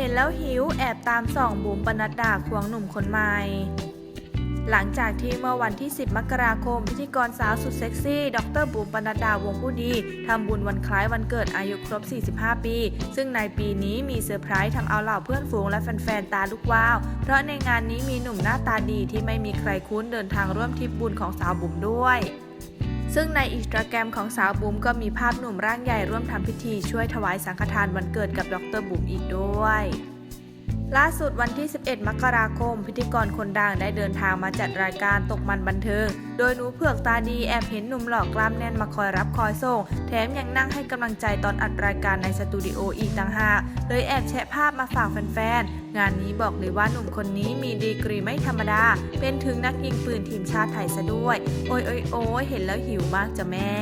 เห็นแล้วหิวแอบตามส่องบุ๋มปนัดดาควงหนุ่มคนใหม่ หลังจากที่เมื่อวันที่ 10 มกราคม พิธีกรสาวสุดเซ็กซี่ ดรบุ๋มปนัดดาวงผู้ดีทำบุญวันคล้ายวันเกิดอายุครบ 45 ปี ซึ่งในปีนี้มีเซอร์ไพรส์ทำเอาเหล่าเพื่อนฝูงและแฟนๆ ตาลุกวาว เพราะในงานนี้มีหนุ่มหน้าตาดีที่ไม่มีใครคุ้นเดินทางร่วมทริปบุญของสาวบุ๋มด้วย ซึ่งในอินสตาแกรมของสาวบุ๋มก็มีภาพหนุ่มร่างใหญ่ร่วมทำพิธีช่วยถวายสังฆทานวันเกิดกับดรบุ๋มอีกด้วย ล่าสุดวันที่ 11 มกราคม พิธีกรคนดังได้เดินทางมาจัดรายการตกมันบันเทิง โดยหนูเผือกตาดีแอบเห็นหนุ่มหล่อกล้ามแน่นมาคอยรับคอยส่ง แถมยังนั่งให้กำลังใจตอนอัดรายการในสตูดิโออีกต่างหากเลยแอบแชะภาพมาฝากแฟนๆ งานนี้บอกเลยว่าหนุ่มคนนี้มีดีกรีไม่ธรรมดา เป็นถึงนักยิงปืนทีมชาติไทยซะด้วย โอ้ยโอ้ยโอ้ยเห็นแล้วหิวมากจ้ะแม่